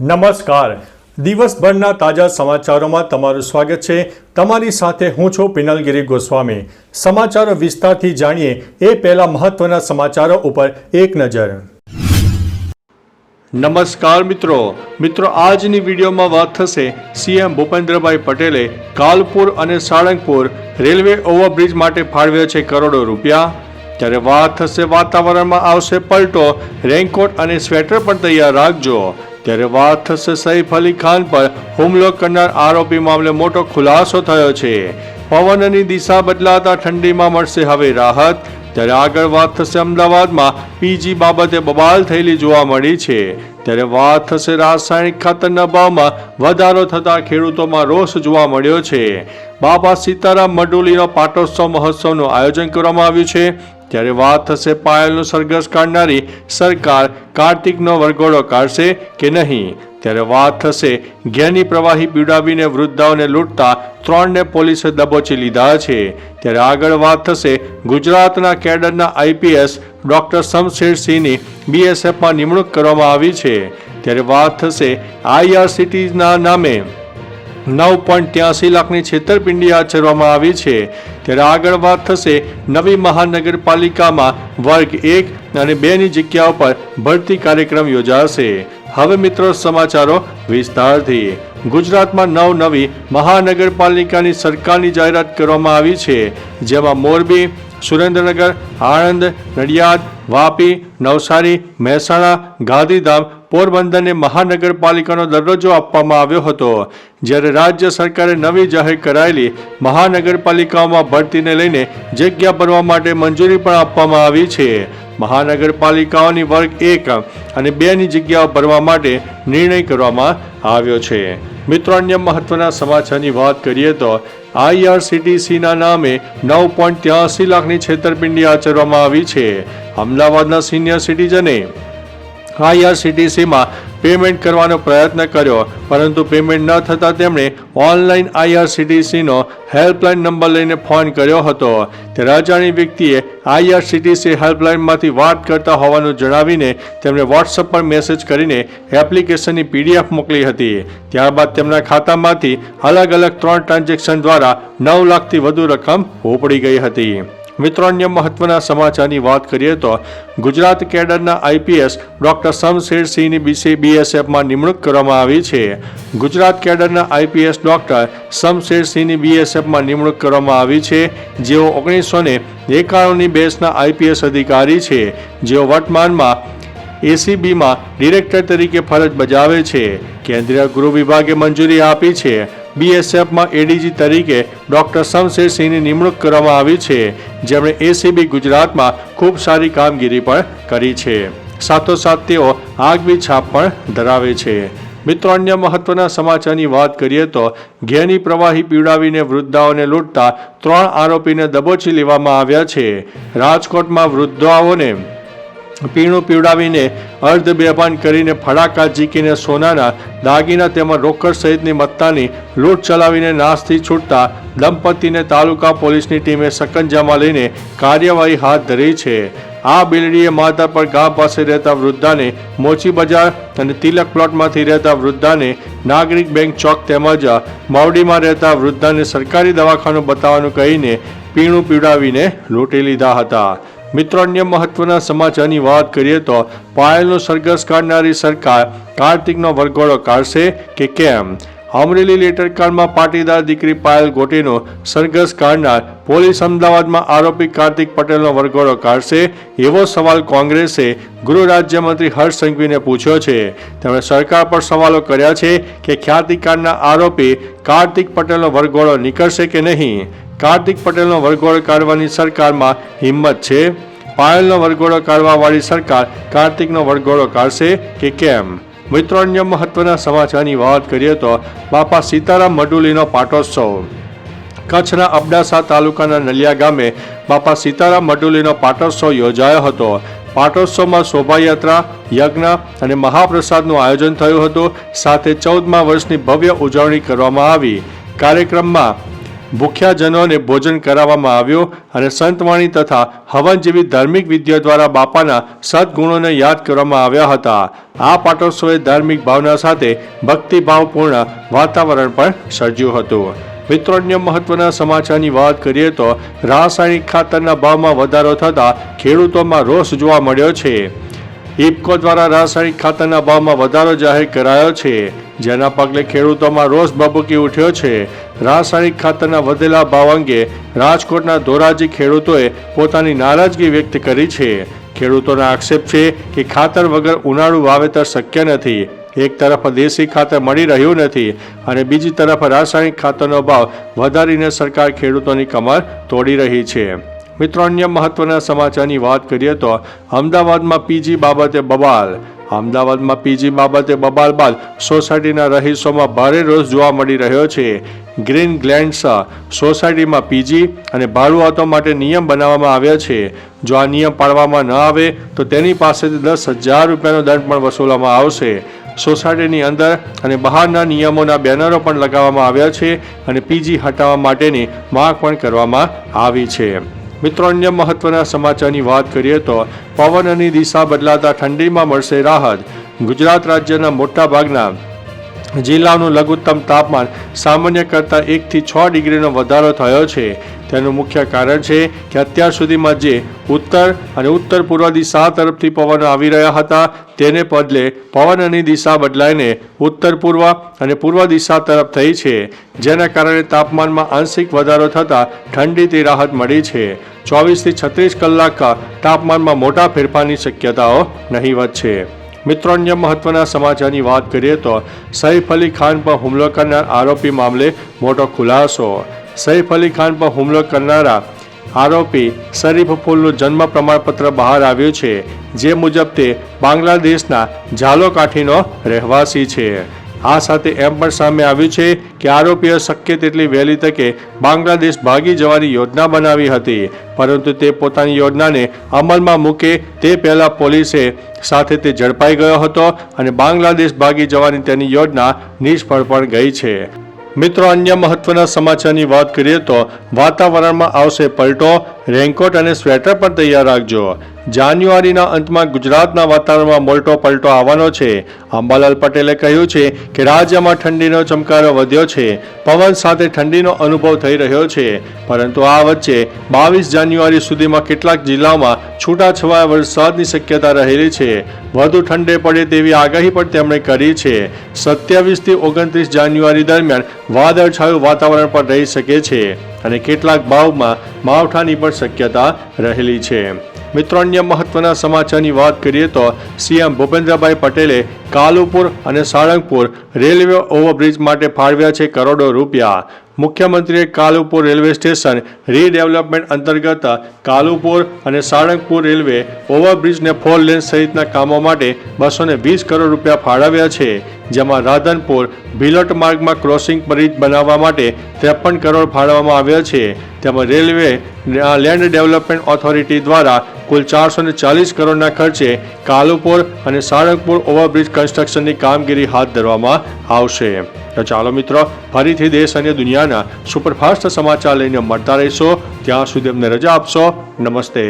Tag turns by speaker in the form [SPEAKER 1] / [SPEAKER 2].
[SPEAKER 1] નમસ્કાર. દિવસભરના તાજા સમાચારોમાં તમારું સ્વાગત છે. તમારી સાથે હું છું પિનલગીરી ગોસ્વામી. સમાચારો વિસ્તારથી જાણીએ એ પહેલા મહત્વના સમાચારો ઉપર એક નજર. નમસ્કાર મિત્રો. મિત્રો, આજની વિડીયોમાં વાત થશે સીએમ ભૂપેન્દ્રભાઈ પટેલે કાલપુર અને સાળંગપુર રેલવે ઓવરબ્રિજ માટે ફાળવ્યા છે કરોડો રૂપિયા. ત્યારે વાત થશે વાતાવરણમાં આવશે પલટો. રેનકોટ અને સ્વેટર પણ તૈયાર રાખજો. ત્યારે વાત થશે સૈફ અલી ખાન પર. હુમલો કરનાર આરોપી મામલે મોટો ખુલાસો થયો છે. પવનની દિશા બદલાતા ઠંડીમાં મળશે હવે રાહત. ત્યારે આગળ વાત થશે અમદાવાદમાં. પીજી બાબતે બબાલ થયેલી જોવા મળી છે. ત્યારે વાત થશે રાસાયણિક ખાતરના ભાવમાં વધારો થતા ખેડૂતોમાં રોષ જોવા મળ્યો છે. બાબા સીતારામ મડુલીનો પાટોત્સવ મહોત્સવનું આયોજન કરવામાં આવ્યું છે. ત્યારે વાત થશે પાયલનો સરઘસ કાઢનારી સરકાર કાર્તિકનો વરઘોડો કાઢશે કે નહીં? ત્યારે વાત થશે ઘેની પ્રવાહી પીડાવીને વૃદ્ધાઓને લૂંટતા ત્રણને પોલીસે દબોચી લીધા છે. ત્યારે આગળ વાત થશે ગુજરાતના કેડરના આઈપીએસ ડોક્ટર શમશેરસિંહની બીએસએફમાં નિમણૂક કરવામાં આવી છે. ત્યારે વાત થશે આઈઆરસીટીના નામે. નવ પોઈન્ટ ત્યાસી લાખની છેતરપિંડી આચરવામાં આવી છે. ત્યારે આગળ વાત થશે નવી મહાનગરપાલિકામાં વર્ગ એક અને બેની જગ્યાઓ પર ભરતી કાર્યક્રમ યોજાશે. હવે મિત્રો સમાચારો વિસ્તારથી. ગુજરાતમાં નવ નવી મહાનગરપાલિકાની સરકારની જાહેરાત કરવામાં આવી છે. જેમાં મોરબી, સુરેન્દ્રનગર, આણંદ, નડિયાદ, વાપી, નવસારી, મહેસાણા, ગાંધીધામ, પોરબંદરને મહાનગરપાલિકાનો દરજ્જો આપવામાં આવ્યો હતો. જ્યારે રાજ્ય સરકારે નવી જાહેર કરાયેલી મહાનગરપાલિકાઓમાં ભરતીને લઈને જગ્યા ભરવા માટે મંજૂરી પણ આપવામાં આવી છે. મહાનગરપાલિકાઓની વર્ગ એક અને બેની જગ્યાઓ ભરવા માટે નિર્ણય કરવામાં આવ્યો છે. મિત્રો, અન્ય મહત્વના સમાચારની વાત કરીએ તો આઈઆરસીટીસીના નામે નવ પોઈન્ટ ત્યાસી લાખની છેતરપિંડી આચરવામાં આવી છે. અમદાવાદના સિનિયર સિટીઝને આઈઆરસીટીસીમાં પેમેન્ટ કરવાનો પ્રયત્ન કર્યો, પરંતુ પેમેન્ટ ન થતાં તેમણે ઓનલાઈન આઈઆરસીટીસીનો હેલ્પલાઇન નંબર લઈને ફોન કર્યો હતો. ત્યારે અજાણી વ્યક્તિએ આઈઆરસીટીસી હેલ્પલાઇનમાંથી વાત કરતા હોવાનું જણાવીને તેમણે વોટ્સઅપ પર મેસેજ કરીને એપ્લિકેશનની પીડીએફ મોકલી હતી. ત્યારબાદ તેમના ખાતામાંથી અલગ અલગ ત્રણ ટ્રાન્ઝેક્શન દ્વારા નવ લાખથી વધુ રકમ ઉપડી ગઈ હતી. મિત્રો અન્ય મહત્વના સમાચારની વાત કરીએ તો ગુજરાત કેડરના આઈપીએસ ડોક્ટર શમશેર સિંહની બીસી બીએસએફમાં નિમણૂક કરવામાં આવી છે. ગુજરાત કેડરના આઈપીએસ ડોક્ટર શમશેર સિંહની બીએસએફમાં નિમણૂક કરવામાં આવી છે. જેઓ ઓગણીસો ને એકાણુંની બેચના આઈપીએસ અધિકારી છે. જેઓ વર્તમાનમાં એસીબીમાં ડિરેક્ટર તરીકે ફરજ બજાવે છે. કેન્દ્રીય ગૃહ વિભાગે મંજૂરી આપી છે. બીએસએફમાં એડીજી તરીકે ડોક્ટર શમશેર સિંહની નિમણૂક કરવામાં આવી છે. જેમણે એસીબી ગુજરાતમાં ખૂબ સારી કામગીરી પણ કરી છે. સાથોસાથ તેઓ આગવી છાપ પણ ધરાવે છે. મિત્રો, અન્ય મહત્વના સમાચારની વાત કરીએ તો ઘેની પ્રવાહી પીવડાવીને વૃદ્ધાઓને લૂંટતા ત્રણ આરોપીને દબોચી લેવામાં આવ્યા છે. રાજકોટમાં વૃદ્ધાઓને પીણું પીવડાવીને અર્ધ બેભાન કરીને ફડાકા ઝીકીને સોનાના દાગીના તેમજ રોકડ સહિતની મત્તાની લૂંટ ચલાવીને નાશથી છૂટતા દંપતીને તાલુકા પોલીસની ટીમે સકંજામાં લઈને કાર્યવાહી હાથ ધરી છે. આ બિલડીએ માધાપર ગામ પાસે રહેતા વૃદ્ધાને મોચી બજાર અને તિલક પ્લોટમાંથી રહેતા વૃદ્ધાને નાગરિક બેંક ચોક તેમજ માવડીમાં રહેતા વૃદ્ધાને સરકારી દવાખાનું બતાવવાનું કહીને પીણું પીવડાવીને લૂંટી લીધા હતા. મિત્રો અન્ય મહત્વના સમાચારની વાત કરીએ તો પાયલનો સરઘસ કાઢનારી સરકાર કાર્તિકનો વરઘોડો કાઢશે કે કેમ? અમરેલી લેટરકાંડમાં પાટીદાર દીકરી પાયલ ગોટીનો સરઘસ કાઢનાર પોલીસ અમદાવાદમાં આરોપી કાર્તિક પટેલનો વરઘોડો કાઢશે એવો સવાલ કોંગ્રેસે ગૃહ રાજ્યમંત્રી હર્ષ સંઘવીને પૂછ્યો છે. તેમણે સરકાર પર સવાલો કર્યા છે કે ખ્યાતિકાંડના આરોપી કાર્તિક પટેલનો વરઘોડો નીકળશે કે નહીં? કાર્તિક પટેલનો વરઘોડો કાઢવાની સરકારમાં હિંમત છે? પાયલનો વરઘોડો કાઢવાવાળી સરકાર કાર્તિકનો વરઘોડો કાઢશે કે કેમ? મિત્રો અન્ય મહત્વના સમાચારની વાત કરીએ તો બાપા સીતારામ મડુલીનો પાટોત્સવ. કચ્છના અબડાસા તાલુકાના નલિયા ગામે બાપા સીતારામ મડુલીનો પાટોત્સવ યોજાયો હતો. પાટોત્સવમાં શોભાયાત્રા, યજ્ઞ અને મહાપ્રસાદનું આયોજન થયું હતું. સાથે ચૌદમા વર્ષની ભવ્ય ઉજવણી કરવામાં આવી. કાર્યક્રમમાં ભૂખ્યાજનોને ભોજન કરાવવામાં આવ્યું અને સંતવાણી તથા હવન જેવી ધાર્મિક વિધિઓ દ્વારા બાપાના સદગુણોને યાદ કરવામાં આવ્યા હતા. આ પાટોત્સવે ધાર્મિક ભાવના સાથે ભક્તિભાવપૂર્ણ વાતાવરણ પણ સર્જ્યું હતું. મિત્રો, અન્ય મહત્વના સમાચારની વાત કરીએ તો રાસાયણિક ખાતરના ભાવમાં વધારો થતાં ખેડૂતોમાં રોષ જોવા મળ્યો છે. ઇફકો દ્વારા રાસાયણિક ખાતરના ભાવમાં વધારો જાહેર કરાયો છે. જેના પગલે ખેડૂતોમાં રોષ ભભૂકી ઉઠ્યો છે. રાસાયણિક ખાતરના વધેલા ભાવ અંગે રાજકોટના ધોરાજી ખેડૂતોએ પોતાની નારાજગી વ્યક્ત કરી છે. ખેડૂતોનો આક્ષેપ છે કે ખાતર વગર ઉનાળુ વાવેતર શક્ય નથી. એક તરફ દેશી ખાતર મળી રહ્યું નથી અને બીજી તરફ રાસાયણિક ખાતરનો ભાવ વધારીને સરકાર ખેડૂતોની કમર તોડી રહી છે. મિત્રો, અન્ય મહત્વના સમાચારની વાત કરીએ તો અમદાવાદમાં પીજી બાબતે બબાલ અમદાવાદમાં પીજી બાબતે બબાલ બાદ સોસાયટીના રહીશોમાં ભારે રોષ જોવા મળી રહ્યો છે. ગ્રીન ગ્લેન્ડ્સ સોસાયટીમાં પીજી અને ભાડુઆતો માટે નિયમ બનાવવામાં આવ્યા છે. જો આ નિયમ પાળવામાં ન આવે, તો તેની પાસેથી દસ હજાર રૂપિયાનો દંડ પણ વસૂલવામાં આવશે. સોસાયટીની અંદર અને બહારના નિયમોના બેનરો પણ લગાવવામાં આવ્યા છે અને પીજી હટાવવા માટેની માંગ પણ કરવામાં આવી છે. મિત્રો, અન્ય મહત્વના સમાચારની વાત કરીએ તો પવન અને દિશા બદલાતા ઠંડીમાં મળશે રાહત. ગુજરાત રાજ્યના મોટા ભાગના જિલ્લાનું લઘુત્તમ તાપમાન સામાન્ય કરતાં એકથી છ ડિગ્રીનો વધારો થયો છે. તેનું મુખ્ય કારણ છે કે અત્યાર સુધીમાં જે ઉત્તર અને ઉત્તર પૂર્વ દિશા તરફથી પવનો આવી રહ્યા હતા, તેને બદલે પવનની દિશા બદલાઈને ઉત્તર પૂર્વ અને પૂર્વ દિશા તરફ થઈ છે, જેના કારણે તાપમાનમાં આંશિક વધારો થતાં ઠંડીથી રાહત મળી છે. ચોવીસથી છત્રીસ કલાક તાપમાનમાં મોટા ફેરફારની શક્યતાઓ નહીવત છે. મિત્રો અન્ય મહત્વના સમાચારની વાત કરીએ તો સૈફ અલી ખાન પર હુમલો કરનાર આરોપી મામલે મોટો ખુલાસો. સૈફ અલી ખાન પર હુમલો કરનારા આરોપી શરીફ ફૂલનું જન્મ પ્રમાણપત્ર બહાર આવ્યું છે, જે મુજબ તે બાંગ્લાદેશના ઝાલોકાઠીનો રહેવાસી છે. આ સાથે એમ પણ સામે આવ્યું છે કે આરોપીઓ શક્ય તેટલી વહેલી તકે બાંગ્લાદેશ ભાગી જવાની યોજના બનાવી હતી. પરંતુ તે પોતાની યોજનાને અમલમાં મૂકે તે પહેલાં પોલીસે સાથે તે ઝડપાઈ ગયો હતો અને બાંગ્લાદેશ ભાગી જવાની તેની યોજના નિષ્ફળ પણ ગઈ છે. મિત્રો, અન્ય મહત્વના સમાચારની વાત કરીએ તો વાતાવરણમાં આવશે પલટો રેનકોટ અને સ્વેટર પણ તૈયાર રાખજો. જાન્યુઆરીના અંતમાં ગુજરાતના વાતાવરણમાં મોટો પલટો આવવાનો છે. અંબાલાલ પટેલે કહ્યું છે કે રાજ્યમાં ઠંડીનો ચમકારો વધ્યો છે. પવન સાથે ઠંડીનો અનુભવ થઈ રહ્યો છે. પરંતુ આ વચ્ચે બાવીસ જાન્યુઆરી સુધીમાં કેટલાક જિલ્લાઓમાં છૂટાછવાયા વરસાદની શક્યતા રહેલી છે. વધુ ઠંડે પડે તેવી આગાહી પણ તેમણે કરી છે. સત્યાવીસથી ઓગણત્રીસ જાન્યુઆરી દરમિયાન વાદળછાયું વાતાવરણ પણ રહી શકે છે અને કેટલાક ભાવમાં માવઠાની પણ શક્યતા રહેલી છે. મિત્રો, અન્ય મહત્વના સમાચારની વાત કરીએ તો સીએમ ભૂપેન્દ્રભાઈ પટેલે કાલુપુર અને સાળંગપુર રેલવે ઓવરબ્રિજ માટે ફાળવ્યા છે કરોડો રૂપિયા. મુખ્યમંત્રીએ કાલુપુર રેલવે સ્ટેશન રીડેવલપમેન્ટ અંતર્ગત કાલુપુર અને સાળંગપુર રેલવે ઓવરબ્રિજને ફોર લેન સહિતના કામો માટે બસો વીસ કરોડ રૂપિયા ફાળવ્યા છે, જેમાં રાધનપુર, ભીલોટ માર્ગમાં ક્રોસિંગ બ્રિજ બનાવવા માટે ત્રેપન કરોડ ફાળવવામાં આવ્યા છે. તેમજ રેલવે લેન્ડ ડેવલપમેન્ટ ઓથોરિટી દ્વારા કુલ ચારસો ને ચાલીસ કરોડના ખર્ચે કાલુપુર અને સાળંગપુર ઓવરબ્રિજ કન્સ્ટ્રક્શનની કામગીરી હાથ ધરવામાં આવશે. તો ચાલો મિત્રો, ફરીથી દેશ અને દુનિયાના સુપરફાસ્ટ સમાચાર લઈને મળતા રહીશો. ત્યાં સુધી અમને રજા આપશો. નમસ્તે.